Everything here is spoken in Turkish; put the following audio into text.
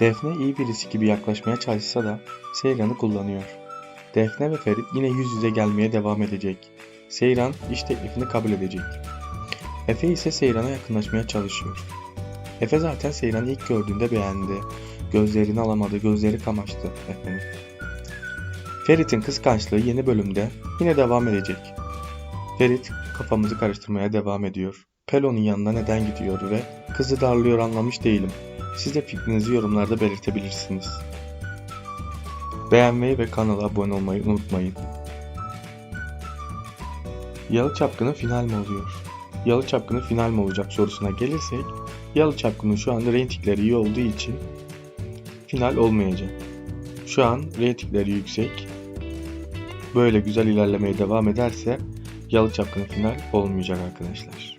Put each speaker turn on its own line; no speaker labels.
Defne iyi birisi gibi yaklaşmaya çalışsa da Seyran'ı kullanıyor. Defne ve Ferit yine yüz yüze gelmeye devam edecek. Seyran iş teklifini kabul edecek. Efe ise Seyran'a yakınlaşmaya çalışıyor. Efe zaten Seyran'ı ilk gördüğünde beğendi. Gözlerini alamadı, gözleri kamaştı Efe'nin. Ferit'in kıskançlığı yeni bölümde yine devam edecek. Ferit kafamızı karıştırmaya devam ediyor. Pelo'nun yanına neden gidiyor ve kızı darlıyor anlamış değilim. Siz de fikrinizi yorumlarda belirtebilirsiniz. Beğenmeyi ve kanala abone olmayı unutmayın. Yalı Çapkını final mi oluyor? Yalı Çapkını final mi olacak sorusuna gelirsek Yalı Çapkını şu an reytingleri iyi olduğu için final olmayacak. Şu an reytingleri yüksek. Böyle güzel ilerlemeye devam ederse Yalı Çapkını final olmayacak arkadaşlar.